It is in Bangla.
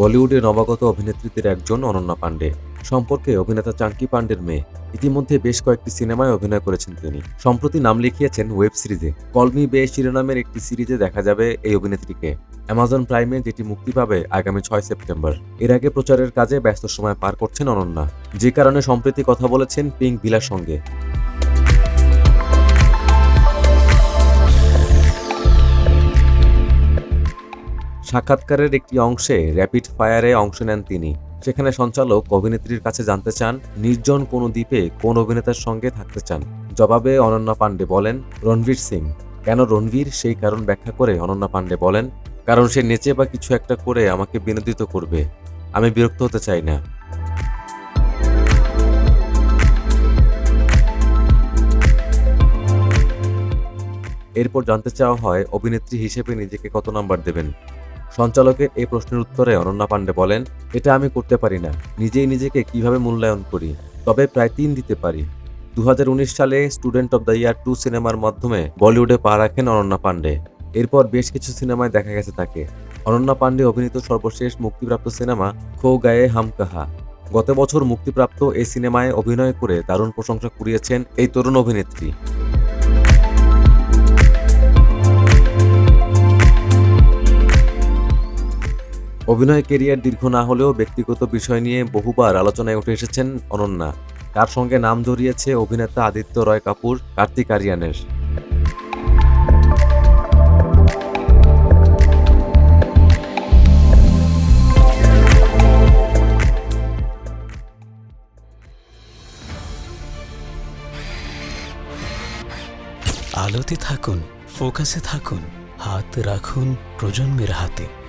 বলিউডে নবাগত অভিনেত্রীদের একজন অনন্যা পাণ্ডে। সম্পর্কে অভিনেতা চাঙ্কি পাণ্ডের মেয়ে। ইতিমধ্যে বেশ কয়েকটি সিনেমায় অভিনয় করেছেন তিনি। সম্প্রতি নাম লিখিয়েছেন ওয়েব সিরিজে। কলমি বে শিরোনামের একটি সিরিজে দেখা যাবে এই অভিনেত্রীকে। অ্যামাজন প্রাইমে যেটি মুক্তি পাবে আগামী ছয় সেপ্টেম্বর। এর আগে প্রচারের কাজে ব্যস্ত সময় পার করছেন অনন্যা। যে কারণে সম্প্রতি কথা বলেছেন পিঙ্ক ভিলার সঙ্গে। সাক্ষাৎকারের একটি অংশে র্যাপিড ফায়ারে অংশ নেন তিনি সেখানে সঞ্চালক অভিনেত্রীর কাছে জানতে চান নির্জন কোনো দ্বীপে কোন অভিনেতার সঙ্গে থাকতে চান। জবাবে অনন্যা পাণ্ডে বলেন, রণবীর সিং। কেন রণবীর? সেই কারণ ব্যাখ্যা করে অনন্যা পাণ্ডে বলেন, কারণ সে নেচে বা কিছু একটা করে আমাকে বিনোদিত করবে। আমি বিরক্ত হতে চাই না। এরপর জানতে চাওয়া হয়, অভিনেত্রী হিসেবে নিজেকে কত নাম্বার দেবেন? সঞ্চালকের এই প্রশ্নের উত্তরে অনন্যা পাণ্ডে বলেন, এটা আমি করতে পারি না। নিজেই নিজেকে কীভাবে মূল্যায়ন করি? তবে প্রায় তিন দিতে পারি। দু হাজার উনিশ সালে student of the year two সিনেমার মাধ্যমে বলিউডে পা রাখেন অনন্যা পাণ্ডে। এরপর বেশ কিছু সিনেমায় দেখা গেছে তাকে। অনন্যা পাণ্ডে অভিনীত সর্বশেষ মুক্তিপ্রাপ্ত সিনেমা খো গায়ে হাম কাহা। গত বছর মুক্তিপ্রাপ্ত এই সিনেমায় অভিনয় করে দারুণ প্রশংসা কুড়িয়েছেন এই তরুণ অভিনেত্রী। অভিনয় কেরিয়ার দীর্ঘ না হলেও ব্যক্তিগত বিষয় নিয়ে বহুবার আলোচনায় উঠে এসেছেন অনন্যা। তার সঙ্গে নাম জড়িয়েছে অভিনেতা আদিত্য রয় কাপুর, কার্তিক আরিয়ানের। আলোতে থাকুন, ফোকাসে থাকুন, হাত রাখুন প্রজন্মের হাতে।